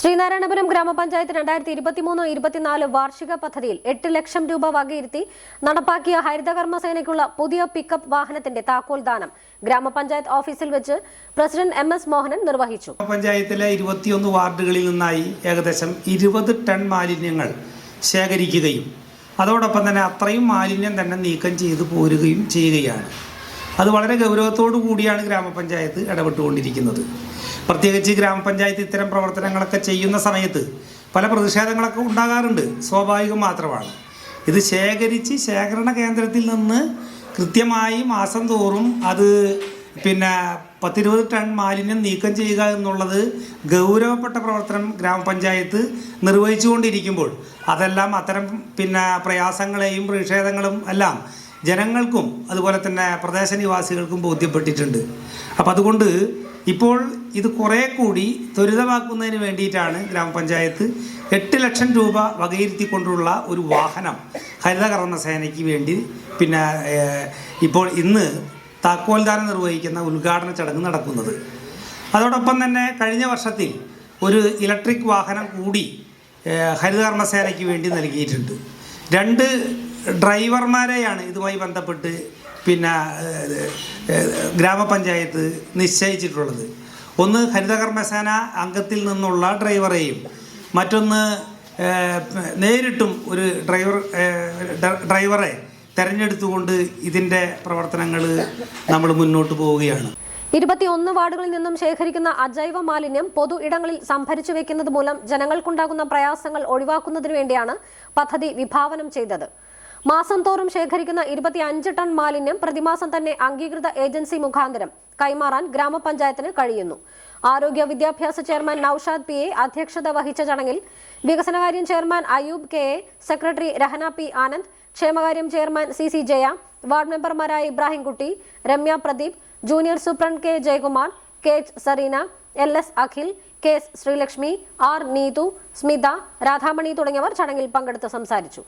ശ്രീനാരായണപുരം ഗ്രാമപഞ്ചായത്ത് രണ്ടായിരത്തി ഇരുപത്തിമൂന്ന് ഇരുപത്തിനാല് വാർഷിക പദ്ധതിയിൽ എട്ട് ലക്ഷം രൂപ വകയിരുത്തി നടപ്പാക്കിയ ഹരിതകർമ്മ സേനയ്ക്കുള്ള പുതിയ പിക്കപ്പ് വാഹനത്തിന്റെ താക്കോൽ ദാനം ഗ്രാമപഞ്ചായത്ത് ഓഫീസിൽ വെച്ച് പ്രസിഡന്റ് എം എസ് മോഹനൻ നിർവഹിച്ചു. പഞ്ചായത്തിലെ ഇരുപത്തിയൊന്ന് വാർഡുകളിൽ നിന്നായി ഏകദേശം ഇരുപത് ടൺ മാലിന്യങ്ങൾ ശേഖരിക്കുകയും അതോടൊപ്പം തന്നെ അത്രയും മാലിന്യം തന്നെ നീക്കം ചെയ്തു പോരുകയും ചെയ്യുകയാണ്. അത് വളരെ ഗൗരവത്തോടു കൂടിയാണ് ഗ്രാമപഞ്ചായത്ത് ഇടപെട്ടുകൊണ്ടിരിക്കുന്നത്. പ്രത്യേകിച്ച് ഗ്രാമപഞ്ചായത്ത് ഇത്തരം പ്രവർത്തനങ്ങളൊക്കെ ചെയ്യുന്ന സമയത്ത് പല പ്രതിഷേധങ്ങളൊക്കെ ഉണ്ടാകാറുണ്ട്. സ്വാഭാവികം മാത്രമാണ്. ഇത് ശേഖരിച്ച് ശേഖരണ കേന്ദ്രത്തിൽ നിന്ന് കൃത്യമായി മാസം തോറും അത് പിന്നെ പത്തിരുപത് ടൺ മാലിന്യം നീക്കം ചെയ്യുക എന്നുള്ളത് ഗൗരവപ്പെട്ട പ്രവർത്തനം ഗ്രാമപഞ്ചായത്ത് നിർവഹിച്ചുകൊണ്ടിരിക്കുമ്പോൾ അതെല്ലാം അത്തരം പിന്നെ പ്രയാസങ്ങളെയും പ്രതിഷേധങ്ങളും എല്ലാം ജനങ്ങൾക്കും അതുപോലെ തന്നെ പ്രദേശ നിവാസികൾക്കും ബോധ്യപ്പെട്ടിട്ടുണ്ട്. അപ്പം അതുകൊണ്ട് ഇപ്പോൾ ഇത് കുറേ കൂടി ത്വരിതമാക്കുന്നതിന് വേണ്ടിയിട്ടാണ് ഗ്രാമപഞ്ചായത്ത് എട്ട് ലക്ഷം രൂപ വകയിരുത്തിക്കൊണ്ടുള്ള ഒരു വാഹനം ഹരിതകർമ്മ സേനയ്ക്ക് വേണ്ടി പിന്നെ ഇപ്പോൾ ഇന്ന് താക്കോൽദാനം നിർവഹിക്കുന്ന ഉദ്ഘാടന ചടങ്ങ് നടക്കുന്നത്. അതോടൊപ്പം തന്നെ കഴിഞ്ഞ വർഷത്തിൽ ഒരു ഇലക്ട്രിക് വാഹനം കൂടി ഹരിതകർമ്മ സേനയ്ക്ക് വേണ്ടി നൽകിയിട്ടുണ്ട്. രണ്ട് ഡ്രൈവർമാരെയാണ് ഇതുമായി ബന്ധപ്പെട്ട് പിന്നെ ഗ്രാമപഞ്ചായത്ത് നിശ്ചയിച്ചിട്ടുള്ളത്. ഒന്ന് ഹരിതകർമ്മസേന അംഗത്തിൽ നിന്നുള്ള ഡ്രൈവറെയും മറ്റൊന്ന് നേരിട്ടും ഒരു ഡ്രൈവർ ഡ്രൈവറെ തെരഞ്ഞെടുത്തുകൊണ്ട് ഇതിന്റെ പ്രവർത്തനങ്ങൾ നമ്മൾ മുന്നോട്ട് പോവുകയാണ്. ഇരുപത്തിയൊന്ന് വാർഡുകളിൽ നിന്നും ശേഖരിക്കുന്ന അജൈവ മാലിന്യം പൊതു ഇടങ്ങളിൽ സംഭരിച്ചു വെക്കുന്നത് മൂലം ജനങ്ങൾക്കുണ്ടാകുന്ന പ്രയാസങ്ങൾ ഒഴിവാക്കുന്നതിനു വേണ്ടിയാണ് പദ്ധതി വിഭാവനം ചെയ്തത്. മാസം തോറും ശേഖരിക്കുന്ന ഇരുപത്തിയഞ്ച് ടൺ മാലിന്യം പ്രതിമാസം തന്നെ അംഗീകൃത ഏജൻസി മുഖാന്തരം കൈമാറാൻ ഗ്രാമപഞ്ചായത്തിന് കഴിയുന്നു. ആരോഗ്യ വിദ്യാഭ്യാസ ചെയർമാൻ നൌഷാദ് പി എ അധ്യക്ഷത വഹിച്ച ചടങ്ങിൽ വികസനകാര്യം chairman Ayub K A secretary Rahana P Anand ക്ഷേമകാര്യം chairman C C Jaya ward മെമ്പർമാരായ Ibrahimkutty Ramya Pradeep junior superintendent K Jayakumar K H Sareena L S Akhil K S Sreelakshmi R Neethu Smitha Radhamani തുടങ്ങിയവർ ചടങ്ങിൽ പങ്കെടുത്ത് സംസാരിച്ചു.